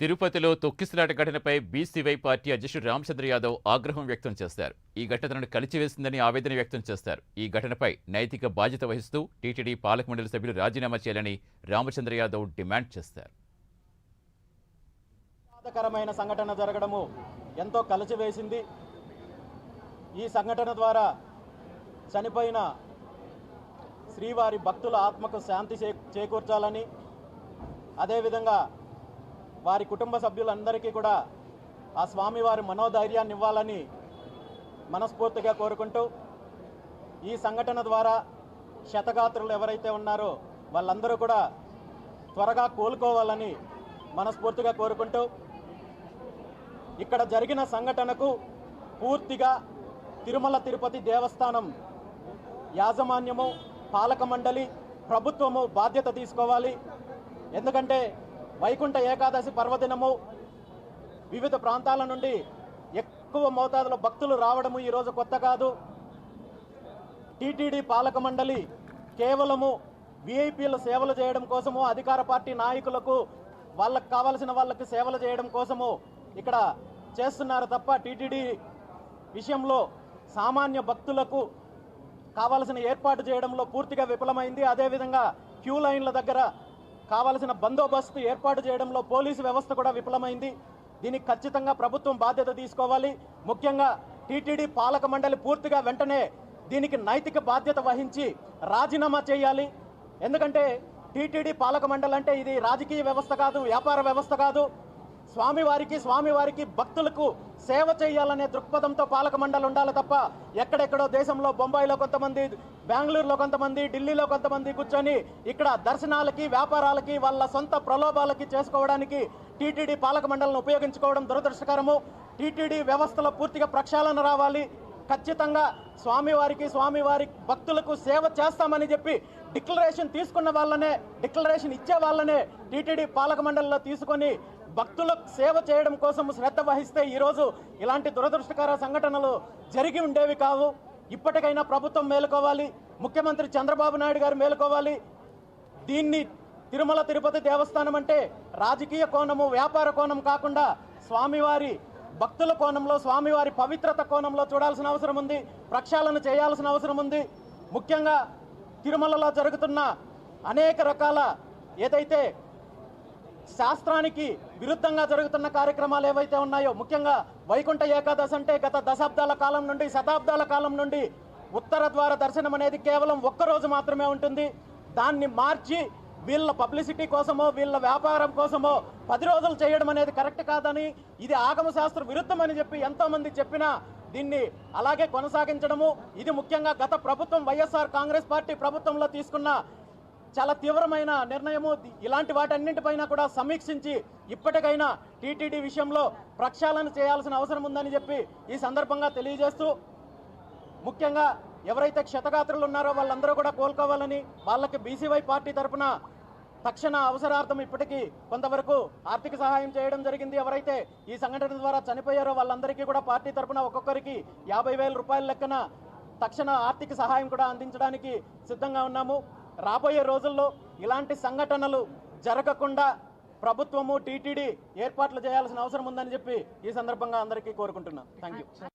తిరుపతిలో తొక్కిసలాట ఘటనపై బీసీవై పార్టీ అధ్యక్షుడు రామచంద్ర యాదవ్ ఆగ్రహం వ్యక్తం చేశారు ఈ ఘటనను కలిచివేసిందని ఆవేదన వ్యక్తం చేశారు ఈ ఘటనపై నైతిక బాధ్యత వహిస్తూ టీటీడీ పాలక మండలి సభ్యులు రాజీనామా చేయాలని రామచంద్ర యాదవ్ డిమాండ్ చేశారు విషాదకరమైన సంఘటన జరగడము ఎంతో కలిచివేసింది. ఈ సంఘటన ద్వారా చనిపోయిన శ్రీవారి భక్తుల ఆత్మకు శాంతి చే చేకూర్చాలని అదేవిధంగా వారి కుటుంబ సభ్యులందరికీ కూడా ఆ స్వామివారి మనోధైర్యాన్ని ఇవ్వాలని మనస్ఫూర్తిగా కోరుకుంటూ ఈ సంఘటన ద్వారా శతగాత్రులు ఎవరైతే ఉన్నారో వాళ్ళందరూ కూడా త్వరగా కోలుకోవాలని మనస్ఫూర్తిగా కోరుకుంటూ ఇక్కడ జరిగిన సంఘటనకు పూర్తిగా తిరుమల తిరుపతి దేవస్థానం యాజమాన్యము పాలక మండలి ప్రభుత్వము బాధ్యత తీసుకోవాలి. ఎందుకంటే వైకుంఠ ఏకాదశి పర్వదినము వివిధ ప్రాంతాల నుండి ఎక్కువ మోతాదులో భక్తులు రావడము ఈరోజు కొత్త కాదు. టీటీడీ పాలక మండలి కేవలము విఐపీల సేవలు చేయడం కోసము అధికార పార్టీ నాయకులకు వాళ్ళకు కావలసిన వాళ్ళకి సేవలు చేయడం కోసము ఇక్కడ చేస్తున్నారు తప్ప టీటీడీ విషయంలో సామాన్య భక్తులకు కావలసిన ఏర్పాటు చేయడంలో పూర్తిగా విఫలమైంది. అదేవిధంగా క్యూ లైన్ల దగ్గర కావలసిన బందోబస్తు ఏర్పాటు చేయడంలో పోలీసు వ్యవస్థ కూడా విఫలమైంది. దీనికి ఖచ్చితంగా ప్రభుత్వం బాధ్యత తీసుకోవాలి. ముఖ్యంగా టీటీడీ పాలక మండలి పూర్తిగా వెంటనే దీనికి నైతిక బాధ్యత వహించి రాజీనామా చేయాలి. ఎందుకంటే టీటీడీ పాలక మండలి అంటే ఇది రాజకీయ వ్యవస్థ కాదు వ్యాపార వ్యవస్థ కాదు. స్వామివారికి స్వామివారికి భక్తులకు సేవ చేయాలనే దృక్పథంతో పాలక మండలి ఉండాలి తప్ప ఎక్కడెక్కడో దేశంలో బొంబాయిలో కొంతమంది బెంగళూరులో కొంతమంది ఢిల్లీలో కొంతమంది కూర్చొని ఇక్కడ దర్శనాలకి వ్యాపారాలకి వాళ్ళ సొంత ప్రలోభాలకి చేసుకోవడానికి టీటీడీ పాలక మండలిని ఉపయోగించుకోవడం దురదృష్టకరము. టీటీడీ వ్యవస్థలో పూర్తిగా ప్రక్షాళన రావాలి. ఖచ్చితంగా స్వామివారికి స్వామివారి భక్తులకు సేవ చేస్తామని చెప్పి డిక్లరేషన్ తీసుకున్న వాళ్ళనే డిక్లరేషన్ ఇచ్చే వాళ్ళనే టీటీడీ పాలక మండలిలో తీసుకొని భక్తులకు సేవ చేయడం కోసం శ్రద్ధ వహిస్తే ఈరోజు ఇలాంటి దురదృష్టకర సంఘటనలు జరిగి ఉండేవి కావు. ఇప్పటికైనా ప్రభుత్వం మేలుకోవాలి. ముఖ్యమంత్రి చంద్రబాబు నాయుడు గారు మేలుకోవాలి. దీన్ని తిరుమల తిరుపతి దేవస్థానం అంటే రాజకీయ కోణము వ్యాపార కోణం కాకుండా స్వామివారి భక్తుల కోణంలో స్వామివారి పవిత్రత కోణంలో చూడాల్సిన అవసరం ఉంది. ప్రక్షాళన చేయాల్సిన అవసరం ఉంది. ముఖ్యంగా తిరుమలలో జరుగుతున్న అనేక రకాల ఏదైతే శాస్త్రానికి విరుద్ధంగా జరుగుతున్న కార్యక్రమాలు ఏవైతే ఉన్నాయో ముఖ్యంగా వైకుంఠ ఏకాదశి అంటే గత దశాబ్దాల కాలం నుండి శతాబ్దాల కాలం నుండి ఉత్తర ద్వార దర్శనం అనేది కేవలం ఒక్క రోజు మాత్రమే ఉంటుంది. దాన్ని మార్చి వీళ్ళ పబ్లిసిటీ కోసమో వీళ్ళ వ్యాపారం కోసమో పది రోజులు చేయడం అనేది కరెక్ట్ కాదని ఇది ఆగమ శాస్త్ర విరుద్ధమని చెప్పి ఎంతోమంది చెప్పినా దీన్ని అలాగే కొనసాగించడము. ఇది ముఖ్యంగా గత ప్రభుత్వం వైఎస్ఆర్ కాంగ్రెస్ పార్టీ ప్రభుత్వంలో తీసుకున్న చాలా తీవ్రమైన నిర్ణయము. ఇలాంటి వాటన్నింటిపైన కూడా సమీక్షించి ఇప్పటికైనా టీటీడీ విషయంలో ప్రక్షాళన చేయాల్సిన అవసరం ఉందని చెప్పి ఈ సందర్భంగా తెలియజేస్తూ ముఖ్యంగా ఎవరైతే క్షతగాత్రులు ఉన్నారో వాళ్ళందరూ కూడా కోలుకోవాలని వాళ్ళకి బీసీవై పార్టీ తరపున తక్షణ అవసరార్థం ఇప్పటికీ కొంతవరకు ఆర్థిక సహాయం చేయడం జరిగింది. ఎవరైతే ఈ సంఘటన ద్వారా చనిపోయారో వాళ్ళందరికీ కూడా పార్టీ తరపున ఒక్కొక్కరికి యాభై వేల రూపాయల లెక్కన తక్షణ ఆర్థిక సహాయం కూడా అందించడానికి సిద్ధంగా ఉన్నాము. రాబోయే రోజుల్లో ఇలాంటి సంఘటనలు జరగకుండా ప్రభుత్వము టీటీడీ ఏర్పాట్లు చేయాల్సిన అవసరం ఉందని చెప్పి ఈ సందర్భంగా అందరికీ కోరుకుంటున్నాను థ్యాంక్ యూ